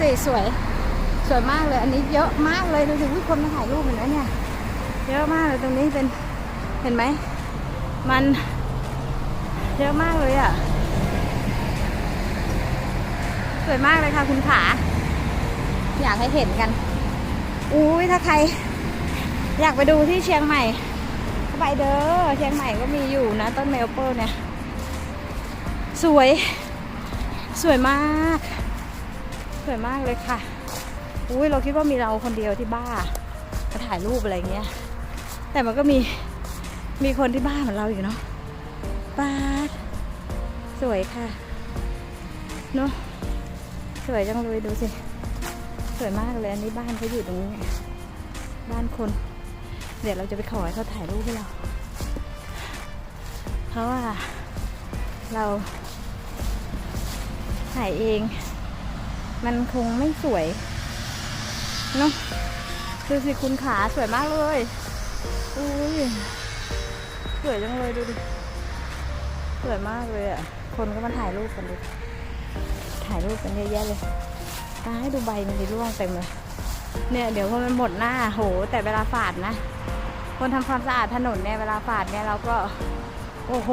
สิสวย สวยมากเลย อันนี้เยอะมากเลย ดูสิวิคนมาถ่ายรูปเห็นไหมเนี่ย เยอะมากเลยตรงนี้เป็น เห็นไหม มันเยอะมากเลยอะ สวยมากเลยค่ะคุณขา อยากให้เห็นกัน อุ้ยถ้าใคร อยากไปดูที่เชียงใหม่ไปเด้อ เชียงใหม่ก็มีอยู่นะ ต้นเมลเปิลเนี่ย สวย สวยมาก สวยมากเลยค่ะ อุ้ยเราคิดว่ามีเราคนเดียวที่บ้ามาถ่ายรูปอะไรเงี้ย แต่มันก็มีมีคนที่บ้าเหมือนเราอยู่เนาะป้าดสวยค่ะ เนาะสวยจังเลยดูสิ สวยมากเลยอันนี้บ้านเขาอยู่ตรงนี้ไงบ้านคน เดี๋ยวเราจะไปขอให้เขาถ่ายรูปให้เรา เพราะว่าเราถ่ายเอง มันคงไม่สวยเนาะดูสิคุณขาสวยมากเลยอุ้ยสวยจังเลยดูดิสวยมากเลยอะ คนก็มาถ่ายรูปกันดูถ่ายรูปกันเยอะแยะเลยตาให้ดูใบมันดิร่วงเต็มเลยเนี่ยเดี๋ยวพอมันหมดหน้าโห แต่เวลาฝาดนะ คนทำความสะอาดถนนเนี่ยเวลาฝาดเนี่ยเราก็ โอ้โห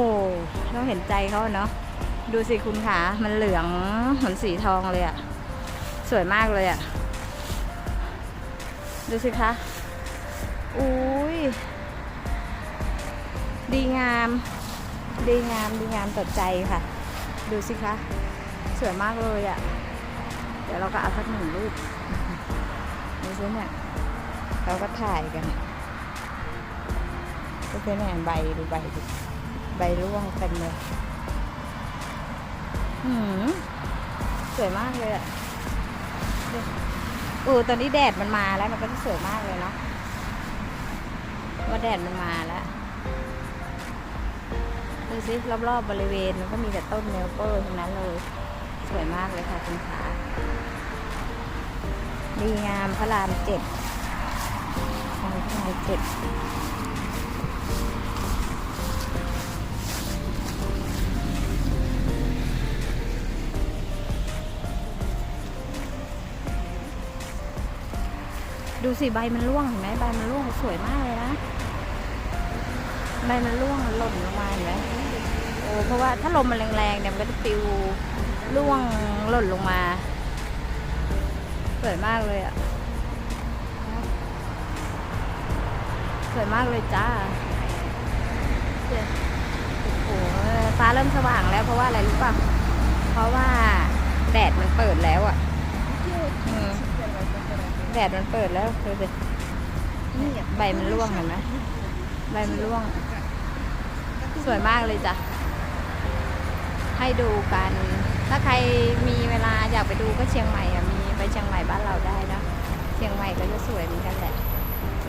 ต้องเห็นใจเขาเนาะดูสิคุณขามันเหลืองเหมือนสีทองเลยอะ สวยมากเลยอะดูสิคะ อุ้ย ดีงาม ดีงาม ดีงามต่อใจค่ะ ดูสิคะ สวยมากเลยอะเดี๋ยวเราก็เอาสักหนึ่งรูปดูสิเนี่ย เราก็ถ่ายกันดูสิเนี่ยใบดูใบดิใบร่วงเต็มเลย หืมสวยมากเลยอะ เออตอนนี้แดดมันมาแล้วมันก็จะสวยมากเลยเนาะว่าแดดมันมาแล้วดูสิรอบๆบบริเวณมันก็มีแต่ต้นเนลเปอร์ทั้งนั้นเลย สวยมากเลยค่ะคุณขาดีงามพระรามเจ็ดพระรามเจ็ด ดูสิใบมันร่วงเห็นไหมใบมันร่วงสวยมากเลยนะใบมันร่วงหล่นลงมาเห็นไหมโอ้เพราะว่าถ้าลมมันแรงๆเนี่ยมันก็จะปิวร่วงหล่นลงมาสวยมากเลยอะสวยมากเลยจ้าโอ้โหฟ้าเริ่มสว่างแล้วเพราะว่าอะไรรู้ป่ะเพราะว่าแดดมันเปิดแล้วอะอืม แดดมันเปิดแล้วดูสิใบมันร่วงเห็นไหมใบมันร่วง สวยมากเลยจ้ะ ให้ดูกัน ถ้าใครมีเวลาอยากไปดูก็เชียงใหม่อะมีไปเชียงใหม่บ้านเราได้นะ เชียงใหม่ก็จะสวยเหมือนกันแหละ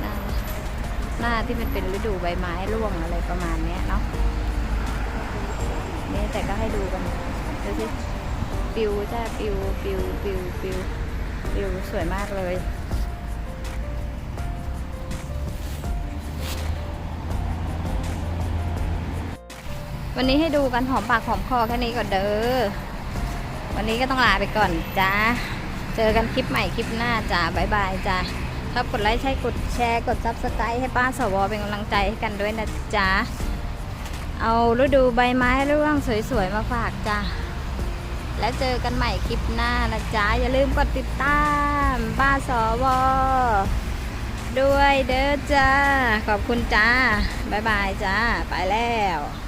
หน้าหน้าที่มันเป็นฤดูใบไม้ร่วงอะไรประมาณเนี้ยเนาะนี่แต่ก็ให้ดูกันดูสิปิวจ้าปิวปิวปิวปิววิว สวยมากเลยวันนี้ให้ดูกันหอมปากหอมคอแค่นี้ก่อนเด้อ วันนี้ก็ต้องลาไปก่อนจ้า เจอกันคลิปใหม่คลิปหน้าจ้าบายบายจ้าถ้ากดไลค์ใช่กดแชร์กดซับสไครต์ให้ป้าสวเป็นกำลังใจให้กันด้วยนะจ๊ะเอาฤดูใบไม้ร่วงสวยๆมาฝากจ้า แล้วเจอกันใหม่คลิปหน้านะจ๊ะ อย่าลืมกดติดตาม บ้าสวด้วยเด้อจ้า ขอบคุณจ้า บ๊ายบายจ้า ไปแล้ว